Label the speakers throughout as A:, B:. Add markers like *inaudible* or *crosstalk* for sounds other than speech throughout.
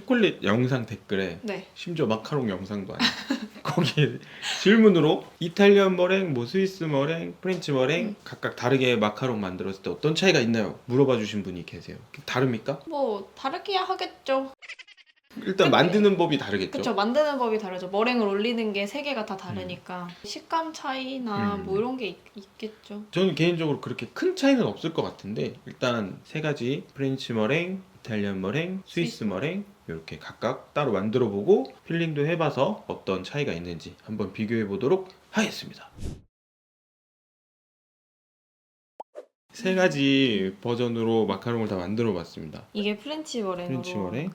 A: 초콜릿 영상 댓글에
B: 네.
A: 심지어 마카롱 영상도 아니야. *laughs* 거기에 질문으로 이탈리안 머랭, 뭐 스위스 머랭, 프렌치 머랭
B: 음.
A: 각각 다르게 마카롱 만들었을 때 어떤 차이가 있나요? 물어봐 주신 분이 계세요. 다릅니까?
B: 뭐 다르기야 하겠죠.
A: 일단
B: 근데-
A: 만드는 법이 다르겠죠.
B: 그쵸 만드는 법이 다르죠. 머랭을 올리는 게 세 개가 다 다르니까 식감 차이나
A: 음.
B: 뭐 이런 게 있, 있겠죠.
A: 저는 개인적으로 그렇게 큰 차이는 없을 것 같은데 일단 세 가지 프렌치 머랭, 이탈리안 머랭, 스위스 머랭 이렇게 각각 따로 만들어 보고 필링도 해봐서 어떤 차이가 있는지 한번 비교해 보도록 하겠습니다. 세 가지 버전으로 마카롱을 다 만들어 봤습니다.
B: 이게 프렌치 머랭으로
A: 프렌치 머랭.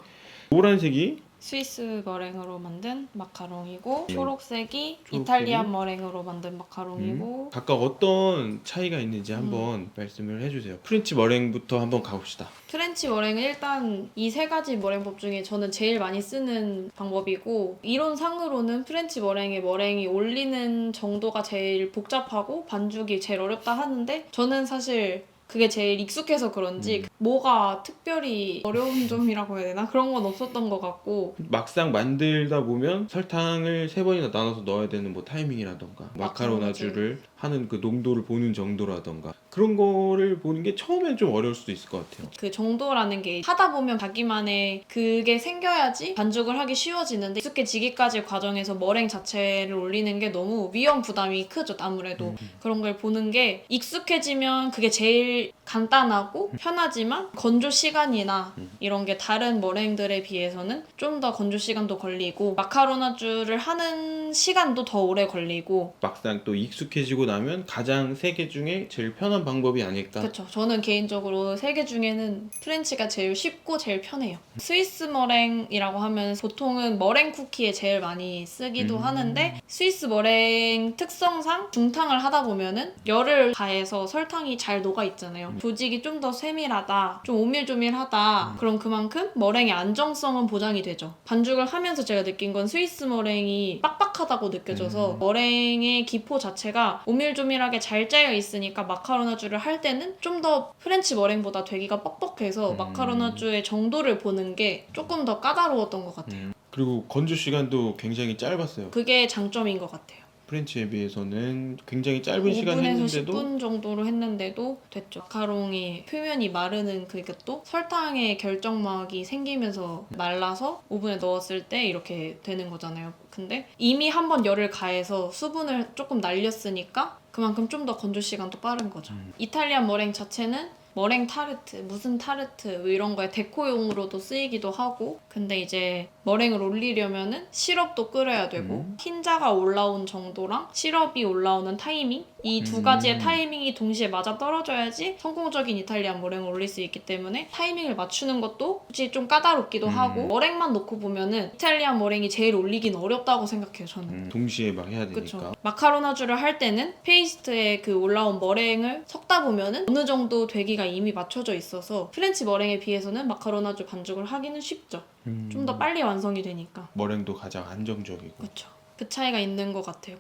A: 노란색이
B: 스위스 머랭으로 만든 마카롱이고
A: 음.
B: 초록색이
A: 초록색이?
B: 이탈리안 머랭으로 만든 마카롱이고
A: 각각 어떤 차이가 있는지
B: 음.
A: 한번 말씀을 해주세요. 프렌치 머랭부터 한번 가봅시다.
B: 프렌치 머랭은 일단 이 세 가지 머랭법 중에 저는 제일 많이 쓰는 방법이고 이론상으로는 프렌치 머랭의 머랭이 올리는 정도가 제일 복잡하고 반죽이 제일 어렵다 하는데 저는 사실 그게 제일 익숙해서 그런지
A: 음.
B: 뭐가 특별히 어려운 점이라고 해야 되나? 그런 건 없었던 것 같고.
A: 막상 만들다 보면 설탕을 세 번이나 나눠서 넣어야 되는 뭐 타이밍이라던가 마카로나주를 하는 그 농도를 보는 정도라던가 그런 거를 보는 게 처음엔 좀 어려울 수도 있을 것 같아요.
B: 그 정도라는 게 하다 보면 자기만의 그게 생겨야지 반죽을 하기 쉬워지는데 익숙해지기까지 과정에서 머랭 자체를 올리는 게 너무 위험 부담이 크죠 아무래도
A: 음.
B: 그런 걸 보는 게 익숙해지면 그게 제일 간단하고 편하지만 건조 시간이나
A: 음.
B: 이런 게 다른 머랭들에 비해서는 좀 더 건조 시간도 걸리고 마카로나주를 하는 시간도 더 오래 걸리고
A: 막상 또 익숙해지고 나면 가장 세 개 중에 제일 편한 방법이 아닐까.
B: 그렇죠. 저는 개인적으로 세 개 중에는 프렌치가 제일 쉽고 제일 편해요. 스위스 머랭이라고 하면 보통은 머랭 쿠키에 제일 많이 쓰기도
A: 음.
B: 하는데 스위스 머랭 특성상 중탕을 하다 보면은 열을 가해서 설탕이 잘 녹아 있잖아요.
A: 음.
B: 조직이 좀 더 세밀하다, 좀 오밀조밀하다. 그럼 그만큼 머랭의 안정성은 보장이 되죠. 반죽을 하면서 제가 느낀 건 스위스 머랭이 빡빡하다고 느껴져서
A: 음.
B: 머랭의 기포 자체가 오밀조밀하게 잘 짜여 있으니까 마카로나주를 할 때는 좀 더 프렌치 머랭보다 되기가 뻑뻑해서
A: 음.
B: 마카로나주의 정도를 보는 게 조금 더 까다로웠던 것 같아요.
A: 음. 그리고 건조 시간도 굉장히 짧았어요.
B: 그게 장점인 것 같아요.
A: 프렌치에 비해서는 굉장히 짧은 시간
B: 5분에서
A: 했는데도
B: 10분 정도로 했는데도 됐죠. 마카롱이 표면이 마르는 그것도 설탕의 결정막이 생기면서 말라서 오븐에 넣었을 때 이렇게 되는 거잖아요. 근데 이미 한번 열을 가해서 수분을 조금 날렸으니까 그만큼 좀 더 건조 시간도 빠른 거죠.
A: 음.
B: 이탈리안 머랭 자체는 머랭 타르트, 무슨 타르트 뭐 이런 거에 데코용으로도 쓰이기도 하고 근데 이제 머랭을 올리려면은 시럽도 끓여야 되고
A: 음.
B: 흰자가 올라온 정도랑 시럽이 올라오는 타이밍 이두
A: 음.
B: 가지의 타이밍이 동시에 맞아 떨어져야지 성공적인 이탈리안 머랭을 올릴 수 있기 때문에 타이밍을 맞추는 것도 솔직히 좀 까다롭기도
A: 음.
B: 하고 머랭만 놓고 보면은 이탈리안 머랭이 제일 올리긴 어렵다고 생각해요 저는
A: 음, 동시에 막 해야 되니까.
B: 그쵸. 마카로나주를 할 때는 페이스트에 그 올라온 머랭을 섞다 보면은 어느 정도 되기가 이미 맞춰져 있어서 프렌치 머랭에 비해서는 마카로나주 반죽을 하기는 쉽죠.
A: 음.
B: 좀 더 빨리 완성이 되니까.
A: 머랭도 가장 안정적이고.
B: 그렇죠. 그 차이가 있는 것 같아요.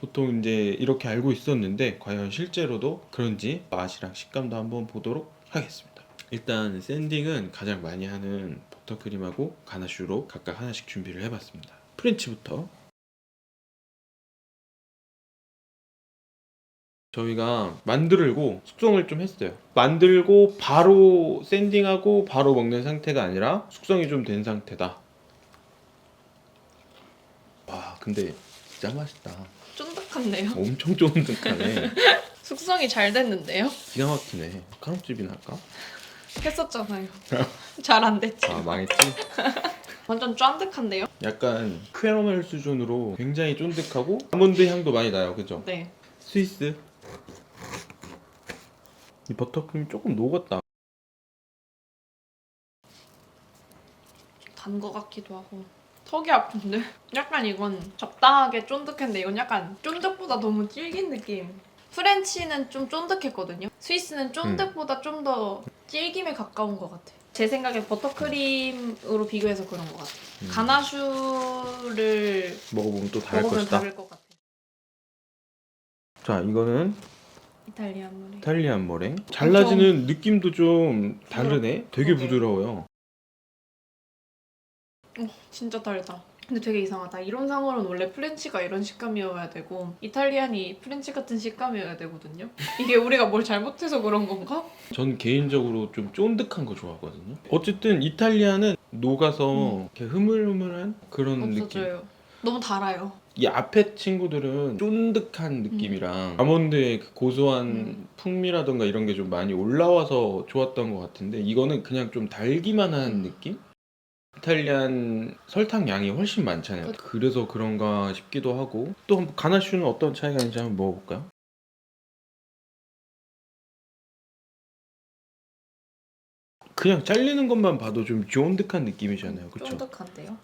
A: 보통 이제 이렇게 알고 있었는데 과연 실제로도 그런지 맛이랑 식감도 한번 보도록 하겠습니다. 일단 샌딩은 가장 많이 하는 버터크림하고 가나슈로 각각 하나씩 준비를 해봤습니다. 프렌치부터 저희가 만들고 숙성을 좀 했어요. 만들고 바로 샌딩하고 바로 먹는 상태가 아니라 숙성이 좀 된 상태다. 와 근데 진짜 맛있다.
B: 쫀득한데요?
A: 엄청 쫀득하네. *laughs*
B: 숙성이 잘 됐는데요?
A: 기가 막히네. 카롱집이나 할까?
B: 했었잖아요. *laughs* 잘 안 됐지.
A: 아 망했지? *laughs*
B: 완전 쫀득한데요?
A: 약간 캐러멜 수준으로 굉장히 쫀득하고 아몬드 향도 많이 나요. 그죠?
B: 네.
A: 스위스. 이 버터크림이 조금 녹았다.
B: 단 거 같기도 하고. 턱이 아픈데? 약간 이건 적당하게 쫀득한데 이건 약간 쫀득보다 너무 질긴 느낌. 프렌치는 좀 쫀득했거든요. 스위스는 쫀득보다 좀 더 질김에 가까운 것 같아요. 제 생각에 버터크림으로 비교해서 그런 것 같아요.
A: 음.
B: 가나슈를
A: 먹어보면 또 다를
B: 먹으면
A: 것이다.
B: 다를 것 같아요.
A: 자, 이거는
B: 이탈리안 머랭.
A: 이탈리안 머랭. 잘라지는 느낌도 좀 다르네. 되게
B: 그러게.
A: 부드러워요.
B: 진짜 달다. 근데 되게 이상하다. 이론상으로는 원래 프렌치가 이런 식감이어야 되고 이탈리안이 프렌치 같은 식감이어야 되거든요. 이게 우리가 뭘 잘못해서 그런 건가?
A: 전 개인적으로 좀 쫀득한 거 좋아하거든요. 어쨌든 이탈리아는 녹아서 이렇게 흐물흐물한 그런 느낌.
B: 없어져요. 너무 달아요.
A: 이 앞에 친구들은 쫀득한 느낌이랑 아몬드의 그 고소한
B: 음.
A: 풍미라던가 이런 게 좀 많이 올라와서 좋았던 것 같은데 이거는 그냥 좀 달기만 한
B: 음.
A: 느낌? 이탈리안 설탕 양이 훨씬 많잖아요. 그래서 그런가 싶기도 하고 또 한번 가나슈는 어떤 차이가 있는지 한번 먹어볼까요? 그냥 잘리는 것만 봐도 좀 쫀득한 느낌이잖아요. 그렇죠?
B: 쫀득한데요.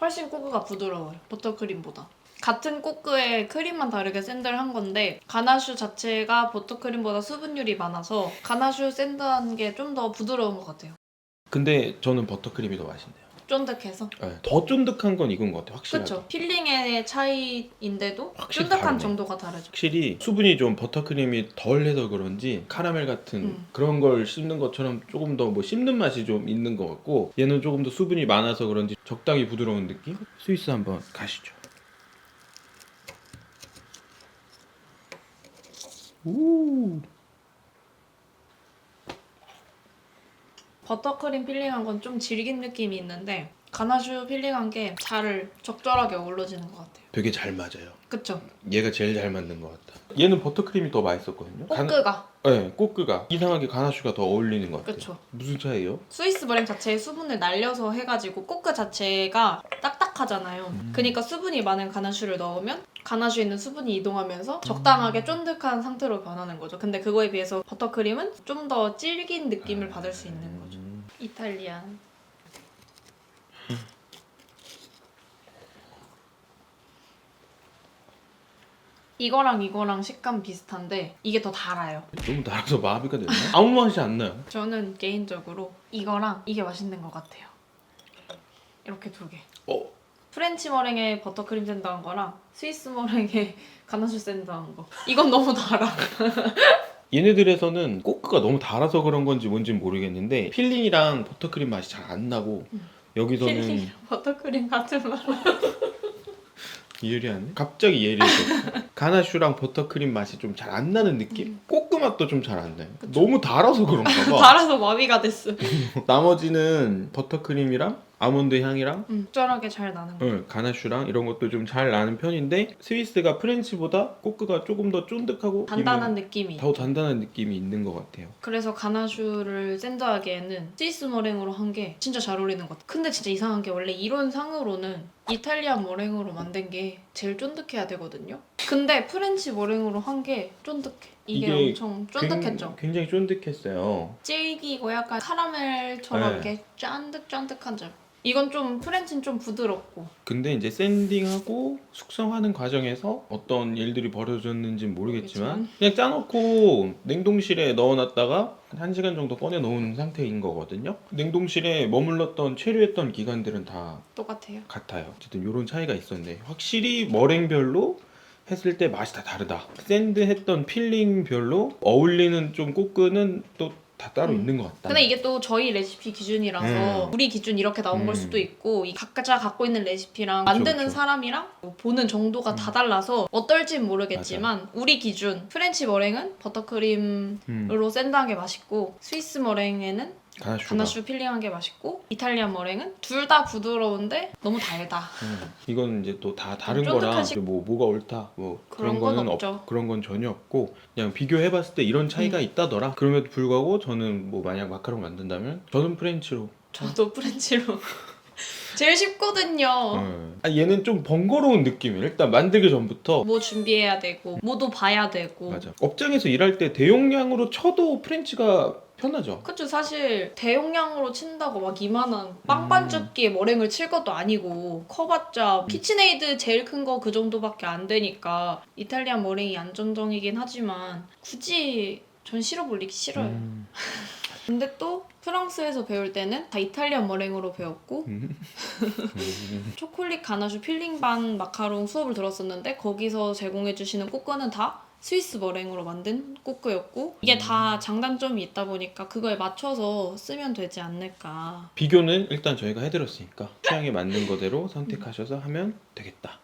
B: 훨씬 꼬끄가 부드러워요. 버터크림보다. 같은 꼬끄에 크림만 다르게 샌드를 한 건데 가나슈 자체가 버터크림보다 수분율이 많아서 가나슈 샌드한 게 좀 더 부드러운 것 같아요.
A: 근데 저는 버터크림이 더 맛있네요.
B: 쫀득해서.
A: 네, 더 쫀득한 건 이건 것 같아요. 확실하게.
B: 그렇죠. 필링의 차이인데도
A: 확실히
B: 쫀득한
A: 다르네.
B: 정도가 다르죠.
A: 확실히 수분이 좀 버터크림이 덜해서 그런지 카라멜 같은
B: 음.
A: 그런 걸 씹는 것처럼 조금 더 뭐 씹는 맛이 좀 있는 것 같고 얘는 조금 더 수분이 많아서 그런지 적당히 부드러운 느낌? 스위스 한번 가시죠. 오.
B: 버터크림 필링한 건 좀 질긴 느낌이 있는데 가나슈 필링한 게 잘 적절하게 어우러지는 것 같아요.
A: 되게 잘 맞아요.
B: 그쵸?
A: 얘가 제일 잘 맞는 것 같다. 얘는 버터크림이 더 맛있었거든요.
B: 꼬끄가.
A: 네, 꼬끄가 이상하게 가나슈가 더 어울리는 것 같아요.
B: 그쵸.
A: 무슨 차이예요?
B: 스위스 머랭 자체에 수분을 날려서 해가지고 꼬끄 자체가 딱딱하잖아요.
A: 음.
B: 그러니까 수분이 많은 가나슈를 넣으면 가나슈에 있는 수분이 이동하면서 적당하게 쫀득한 상태로 변하는 거죠. 근데 그거에 비해서 버터크림은 좀 더 질긴 느낌을 받을 수 있는 거죠.
A: 음.
B: 이탈리안. 이거랑 이거랑 식감 비슷한데 이게 더 달아요.
A: 너무 달아서 마비가 됐나? 아무 맛이 안 나요.
B: 저는 개인적으로 이거랑 이게 맛있는 것 같아요. 이렇게 두 개.
A: 어,
B: 프렌치 머랭에 버터크림 샌드한 거랑 스위스 머랭에 *laughs* 가나슈 샌드한 거. 이건 너무 달아. *laughs*
A: 얘네들에서는 꼬크가 너무 달아서 그런 건지 뭔지는 모르겠는데 필링이랑 버터크림 맛이 잘 안 나고 여기서는 *laughs*
B: 버터크림 같은 맛.
A: 예리하네. 갑자기 예리해졌어. 가나슈랑 버터크림 맛이 좀 잘 안 나는 느낌? 꼬끄 맛도 좀 잘 안 나요. 너무 달아서 그런가 봐. *laughs*
B: 달아서 마비가 됐어. *laughs*
A: 나머지는 버터크림이랑 아몬드 향이랑
B: 음, 적절하게 잘 나는 거.
A: 응, 가나슈랑 이런 것도 좀 잘 나는 편인데 스위스가 프렌치보다 꼬끄가 조금 더 쫀득하고
B: 단단한 느낌이.
A: 더 단단한 느낌이 있는 것 같아요.
B: 그래서 가나슈를 샌드하기에는 스위스 머랭으로 한 게 진짜 잘 어울리는 것 같아. 근데 진짜 이상한 게 원래 이론상으로는 이탈리안 머랭으로 만든 게 제일 쫀득해야 되거든요. 근데 프렌치 머랭으로 한 게 쫀득해. 이게,
A: 이게
B: 엄청 쫀득했죠.
A: 굉- 굉장히 쫀득했어요.
B: 질기고 약간 카라멜처럼
A: 네.
B: 이렇게 쫀득쫀득한 점. 이건 좀 프렌치는 좀 부드럽고
A: 근데 이제 샌딩하고 숙성하는 과정에서 어떤 일들이 벌어졌는지 는 모르겠지만. 그냥 짜놓고 냉동실에 넣어놨다가 한 1시간 정도 꺼내 놓은 상태인 거거든요. 냉동실에 머물렀던 체류했던 기간들은 다
B: 똑같아요.
A: 같아요. 어쨌든 이런 차이가 있었는데 확실히 머랭별로 했을 때 맛이 다 다르다. 샌드 했던 필링별로 어울리는 좀 꼬끄는 또 다 따로
B: 음.
A: 있는 것 같다.
B: 근데 이게 또 저희 레시피 기준이라서
A: 음.
B: 우리 기준 이렇게 나온 걸
A: 음.
B: 수도 있고 이 각자 갖고 있는 레시피랑
A: 그쵸,
B: 만드는
A: 그쵸.
B: 사람이랑 뭐 보는 정도가
A: 음.
B: 다 달라서 어떨진 모르겠지만 우리 기준 프렌치 머랭은 버터크림으로
A: 음,
B: 샌드한 게 맛있고 스위스 머랭에는
A: 가나슈가.
B: 가나슈 필링한 게 맛있고 이탈리안 머랭은 둘 다 부드러운데 너무 달다.
A: 음, 이건 이제 또 다 다른
B: 식-
A: 뭐 뭐가 옳다 뭐 그런,
B: 그런 건
A: 거는
B: 없죠.
A: 없 그런 건 전혀 없고 그냥 비교해봤을 때 이런 차이가
B: 음.
A: 있다더라 그럼에도 불구하고 저는 뭐 만약 마카롱 만든다면 저는 프렌치로
B: 저도 프렌치로 *laughs* 제일 쉽거든요.
A: 어. 아, 얘는 좀 번거로운 느낌이에요 일단 만들기 전부터
B: 뭐 준비해야 되고 뭐도 봐야 되고
A: 맞아 업장에서 일할 때 대용량으로 쳐도 프렌치가 편하죠
B: 그쵸 사실 대용량으로 친다고 막 이만한
A: 음.
B: 빵반죽기에 머랭을 칠 것도 아니고 커봤자 키친에이드 제일 큰 거 그 정도밖에 안 되니까 이탈리안 머랭이 안정적이긴 하지만 굳이 전 싫어 보이기 싫어요
A: 음. *laughs*
B: 근데 또 프랑스에서 배울 때는 다 이탈리안 머랭으로 배웠고
A: 음. 음. *laughs*
B: 초콜릿 가나슈 필링 반 마카롱 수업을 들었었는데 거기서 제공해 주시는 꼬끄는 다 스위스 머랭으로 만든 꼬끄였고 이게 음. 다 장단점이 있다 보니까 그거에 맞춰서 쓰면 되지 않을까
A: 비교는 일단 저희가 해드렸으니까 취향에 맞는 거대로 선택하셔서 하면 되겠다.